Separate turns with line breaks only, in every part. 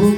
Who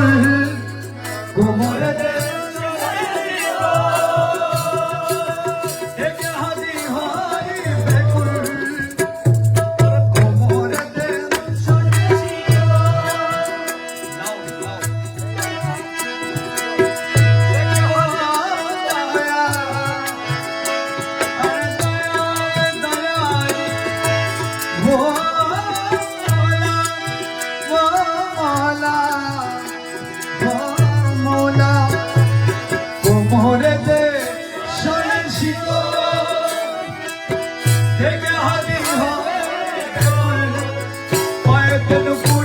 azul como la Eu não...